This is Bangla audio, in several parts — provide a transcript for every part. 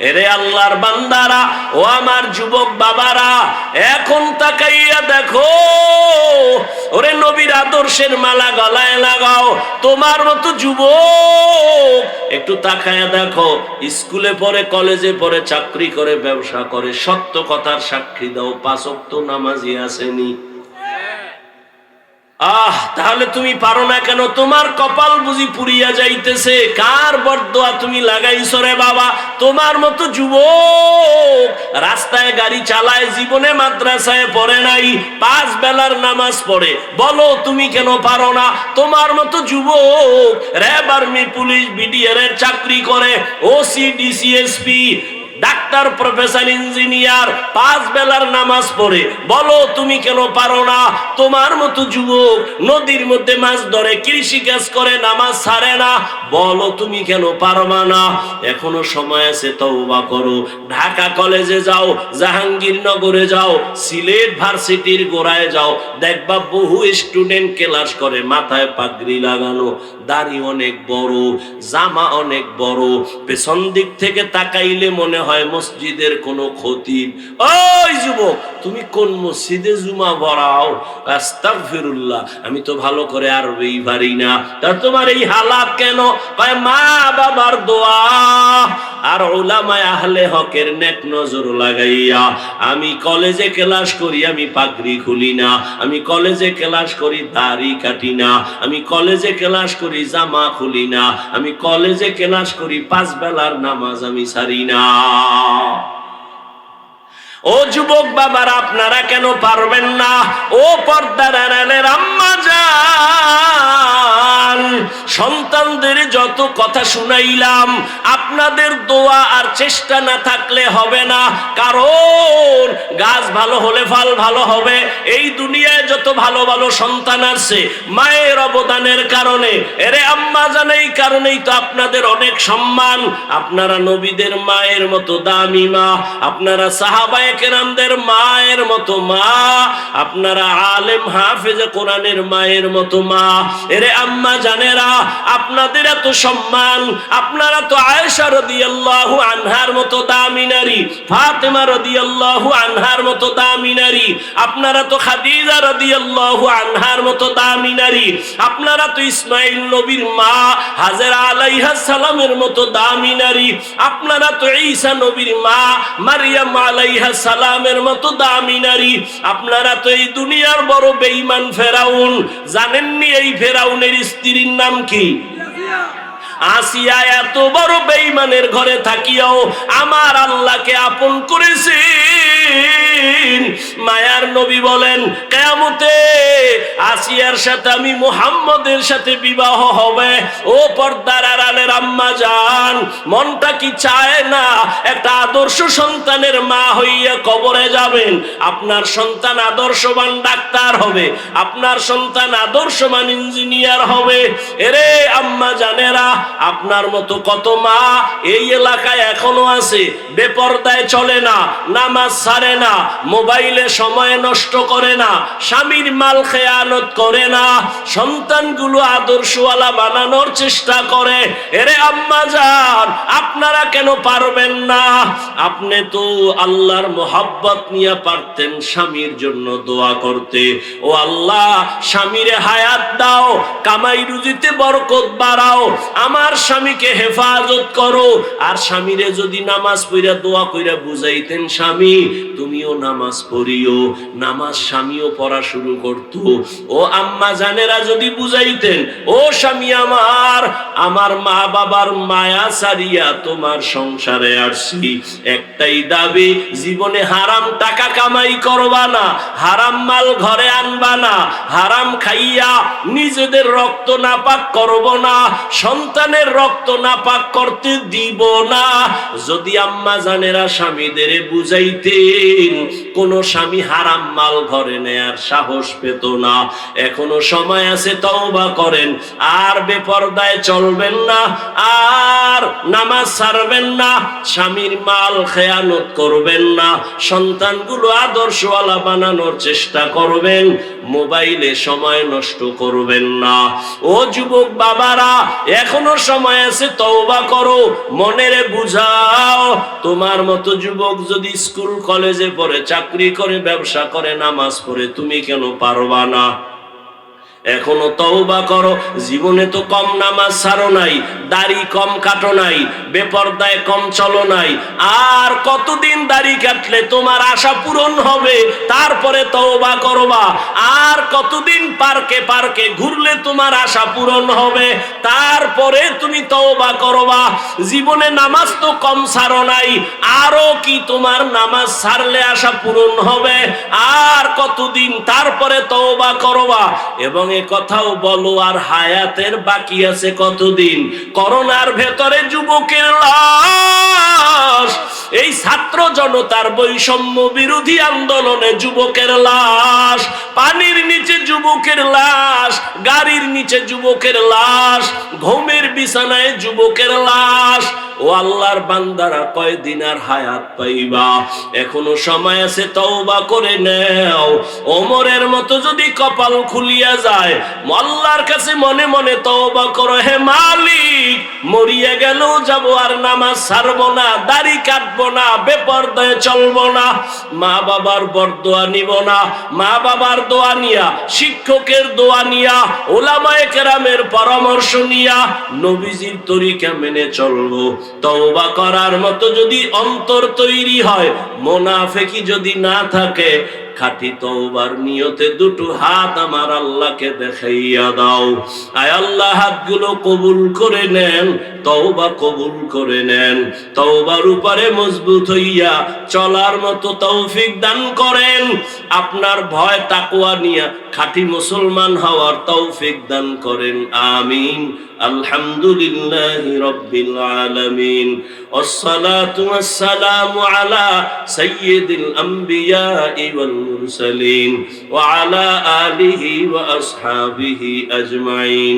এরে আল্লাহর বান্দারা, ও আমার যুবক বাবারা, এখন তাকাইয়া দেখো, ওরে নবীর আদর্শের মালা গলায় লাগাও, তোমার মতো যুবক। একটু তাকাইয়া দেখো, স্কুলে পড়ে, কলেজে পড়ে, চাকরি করে, ব্যবসা করে, সত্য কথার সাক্ষী দাও পাঁচক্ত নামাজি আসেনি। আহ, তাহলে তুমি পারো না কেন? তোমার কপাল বুঝি পুরিয়া যাইতেছে। কার বরদোয়া তুমি লাগাইছো রে বাবা? তোমার মতো যুবক রাস্তায় গাড়ি চালায়, জীবনে মাদ্রাসায় পড়ে নাই, পাঁচ বেলার নামাজ পড়ে। বলো, তুমি কেন পারো না? তোমার মতো যুবক র্যাব আর্মি, পুলিশ বিডিআর এর চাকরি করে ও OC DC SP doctor, professor, engineer, পাঁচ বেলার নামাজ পড়ে। বলো, তুমি কেন পারো না? তোমার মতো যুবক নদীর মধ্যে মাছ ধরে, কৃষি কাজ করে, নামাজ ছাড়ে না। বলো, তুমি কেন পারবা না? এখনও সময় আছে, তওবা করো। ঢাকা কলেজে যাও, জাহাঙ্গীরনগরে যাও, সিলেট ভার্সিটির গোড়ায় যাও। দেখবা বহু স্টুডেন্ট ক্লাস করে, মাথায় পাগড়ি লাগানো। দাড়ি অনেক বড়, জামা অনেক বড়। পেছন দিক থেকে তাকাইলে মনে হয় মসজিদের কোনো ক্ষতি। ওই যুবক, তুমি কোন মসজিদে জুমা ভরাও আস্তাগফিরুল্লাহ, আমি তো ভালো করে আরবি পারি না। তা তোমার এই হালাত কেন? মা বাবার দোয়া। আর ওলামায় আহলে হকের নেক নজর লাগাইয়া, আমি কলেজে ক্লাস করি, আমি পাগড়ি খুলি না। আমি কলেজে ক্লাস করি, দাড়ি কাটি না। আমি কলেজে ক্লাস করি জামা খুলি না। আমি কলেজে ক্লাস করি, পাঁচ বেলার নামাজ আমি সারি না। ও যুবক বাবার, আপনারা কেন পারবেন না? ও পর্দার সন্তানদের যত কথা শুনাইলাম, আপনাদের দোয়া আর চেষ্টা না থাকলে হবে না। কারণ গাছ ভালো হলে ফল ভালো হবে। এই দুনিয়ায় যত ভালো ভালো সন্তান আছে, মায়ের অবদানের কারণে এরে আম্মা জান এই কারণেই তো আপনাদের অনেক সম্মান। আপনারা নবীদের মায়ের মতো দামি মা, আপনারা সাহাবায়ে মায়ের মতো মা, আপনারা আলেম হাফেজে কোরআনের মায়ের মতো মা। এরে আম্মা জানেরা, আপনাদের এত সম্মান, আপনারা তো আয়েশা রাদিয়াল্লাহু আনহার মতো দামি নারী, ফাতেমা রাদিয়াল্লাহু আনহার মতো দামি নারী, আপনারা তো খাদিজা রাদিয়াল্লাহু আনহার মতো দামি নারী, আপনারা তো ইসমাইল নবীর মা হাজেরা আলাইহা সালামের মতো দামি নারী। আপনারা তো ঈসা নবীর মা, মারিয়াম আলাইহা সালামের মতো দামি নারী। আপনারা তো এই দুনিয়ার বড় বেঈমান ফেরাউন। জানেননি এই ফেরাউনের স্ত্রীর নাম কি? আসিয়া এত বড় বেঈমানের ঘরে থাকিয়াও আমার আল্লাহকে আপন করেছেন মায়ার নবী বলেন, কেয়ামতে আসিয়ার সাথে আমি মুহাম্মদের সাথে বিবাহ হবে। ও পর্দার আড়ালের আম্মা যান মনটা কি চায় না? একটা আদর্শ সন্তানের মা হইয়া কবরে যাবেন। আপনার সন্তান আদর্শবান ডাক্তার হবে। আপনার সন্তান আদর্শবান ইঞ্জিনিয়ার হবে। এরে আম্মা জানেরা, আপনার মতো কত মা এই এলাকায় এখনও আছে। বেপর্দায় চলে না। নামাজ ছাড়ে না, মোবাইলে সময় নষ্ট করে না, স্বামীর মাল খেয়ানত করে না, সন্তানগুলো আদর্শওয়ালা বানানোর চেষ্টা করে। এরে আম্মা যান আপনারা কেন পারবেন না? আপনি তো আল্লাহর মোহাব্বত নিয়ে পারতেন স্বামীর জন্য দোয়া করতে। ও আল্লাহ, স্বামীরে হায়াত দাও, কামাই রুজিতে বরকত বাড়াও, আমার স্বামীকে হেফাজত করো। আর স্বামীরে যদি নামাজ পড়া দোয়া কইরা বুঝাইতেন, স্বামী তুমিও নামাজ পড়িও, নামাজ স্বামীও পড়া শুরু করতো। ও আম্মা জানেরা যদি বুঝাইতেন, ও স্বামী আমার আমার মা বাবার মায়া সারিয়া তোমার সংসারে আসছি। একটাই দাবি, জীবনে হারাম টাকা কামাই করবা না, হারাম মাল ঘরে আনবা না, হারাম খাইয়া নিজেদের রক্ত নাপাক করব না, সন্তানের রক্ত নাপাক করতে দিব না। যদি আম্মা জানেরা স্বামীদের বুঝাইতেন দিন। কোন স্বামী হারাম মাল ঘরে নেয়ার সাহস পেত না। এখনও সময় আছে, তওবা করেন। আর বেপরদায় চলবেন না, আর নামাজ ছাড়বেন না, স্বামীর মাল খেয়ানত করবেন না। সন্তানগুলো আদর্শওয়ালা বানানোর চেষ্টা করবেন, মোবাইলে সময় নষ্ট করবেন না। ও যুবক বাবারা, এখনও সময় আছে, তওবা করো। মনেরে বুঝাও, তোমার মতো যুবক যদি স্কুল, কলেজে পড়ে চাকরি করে ব্যবসা করে নামাজ পড়ে তুমি কেন পারবা না? এখনও তওবা করো। জীবনে তো কম নামাজ ছাড়ো নাই, দাড়ি কম কাটো নাই, বেপরদায় কম চলো নাই। আর কতদিন দাড়ি কাটলে তোমার আশা পূরণ হবে? তারপরে তওবা করবা। আর কতদিন পার্কে পার্কে ঘুরলে তোমার আশা পূরণ হবে? তারপরে তুমি তওবা করবা। জীবনে নামাজ তো কম ছাড়ো নাই, আরও কি তোমার নামাজ ছাড়লে আশা পূরণ হবে? আর কতদিন তারপরে তওবা করবা? এবং এ কথাও বলো, আর হায়াতের বাকি আছে কতদিন? করোনার ভেতরে যুবকের লাশ, এই ছাত্র জনতার বৈষম্য বিরোধী আন্দোলনে যুবকের লাশ, পানির নিচে যুবকের লাশ, গাড়ির নিচে যুবকের লাশ, ঘুমের বিছানায় যুবকের লাশ ও আল্লাহর বান্দারা কয়দিন আর হায়াত পাইবা? এখনও সময় আছে, তওবা করে নেও। ওমরের মতো যদি কপাল খুলিয়া যায়, আল্লাহর কাছে মনে মনে তওবা করো, হে মালিক, মরিয়া গেল যাব আর নামাজ ছাড়বো না, দাড়ি কাটব না, বেপরদায় চলব না। মা বাবার বরদোয়া নিব না, মা বাবার দোয়া নিয়া, শিক্ষকের দোয়া নিয়া, ওলামায়ে কেরামের পরামর্শ নিয়া, নবীজির তরিকা মেনে চলবো। তওবা করার মতো যদি অন্তর তৈরি হয়, মোনাফেকি যদি না থাকে, খাটি তওবার নিয়তে দুটো হাত আমার আল্লাহকে দেখাইয়া দাও। আয় আল্লাহ, হাতগুলো কবুল করে নেন তওবা কবুল করে নেন তওবার উপরে মজবুত হইয়া চলার মতো তৌফিক দান করেন আপনার ভয় তাকুয়া নিয়া খাঁটি মুসলমান হওয়ার তৌফিক দান করেন আমিন আলহামদুলিল্লাহ রব্বিল আলামিন والصلاة والسلام على سيد الأنبياء والمرسلين وعلى آله وأصحابه أجمعين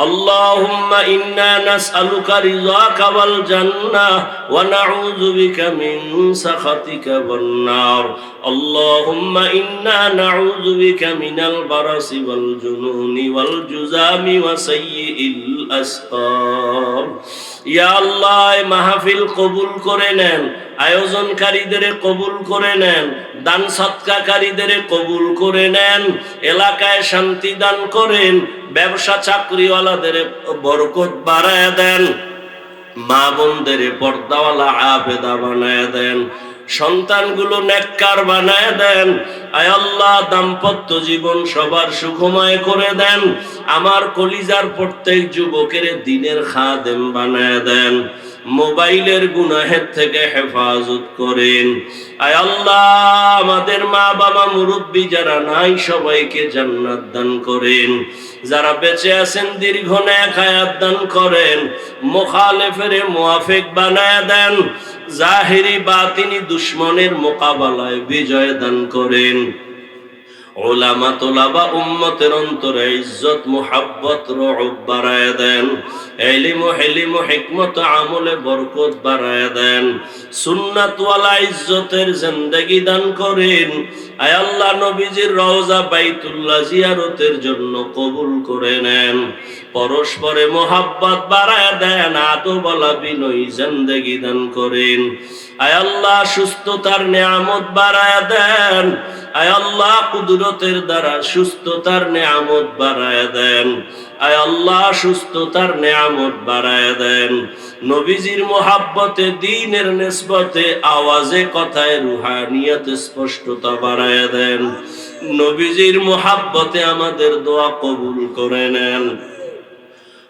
اللهم إنا نسألك رضاك والجنة ونعوذ بك من سخطك والنار اللهم إنا نعوذ بك من البرص والجنون والجزام وسيء الأسقام ইয়া আল্লাহ এই মাহফিল কবুল করে নেন আয়োজনকারীদের কবুল করে নেন, দান সৎকারীদের কবুল করে নেন, এলাকায় শান্তি দান করেন, ব্যবসা চাকরিওয়ালাদের বরকত বাড়ায় দেন, মা বোনদের পর্দাওয়ালা আবেদা বানায় দেন, সন্তানগুলো নেককার বানায় দেন আল্লাহ দাম্পত্য জীবন সবার সুখময় করে দেন, আমার কলিজার প্রত্যেক যুবকের দিনের খাদেম বানায় দেন। মোবাইলের গুনাহের থেকে হেফাজত করেন। আয় আল্লাহ, আমাদের মা বাবা মুরব্বী যারা নাই, সবাইকে জান্নাত দান করেন। যারা বেঁচে আছেন, দীর্ঘ ন্যাক হায়াত দান করেন। মোখালেফের মুআফিক বানায় দেন। জাহিরি বাতিনি দুশ্মনের মোকাবেলায় বিজয় দান করেন। ওলামা তোলাবা উম্মতের অন্তরে ইজ্জত, মোহাব্বত রব বাড়ায় দেন। এলিমো, হেলিম, হেকমত, আমলে বরকত বাড়ায় দেন। সুন্নাতওয়ালা ইজ্জতের জিন্দেগি দান করেন। আয় আল্লাহ নবীজির রওজা বাইতুল্লাহ জিয়ারতের জন্য কবুল করে নেন। পরস্পরে মোহাব্বত বাড়ায় দেন আদবলা বিনয়ী জিন্দেগি দান করেন। আয় আল্লাহ, সুস্থতার নিয়ামত বাড়ায় দেন। আয় আল্লাহ, কুদরতের দ্বারা সুস্থতার নিয়ামত বাড়ায় দেন। আয় আল্লাহ, সুস্থতার নিয়ামত বাড়ায় দেন। নবীজির মোহাব্বতে, দিনের নিসবতে, আওয়াজে, কথায়, রুহানিয়ত স্পষ্টতা বাড়ায় দেন। নবীজির মোহাব্বতে আমাদের দোয়া কবুল করে নেন।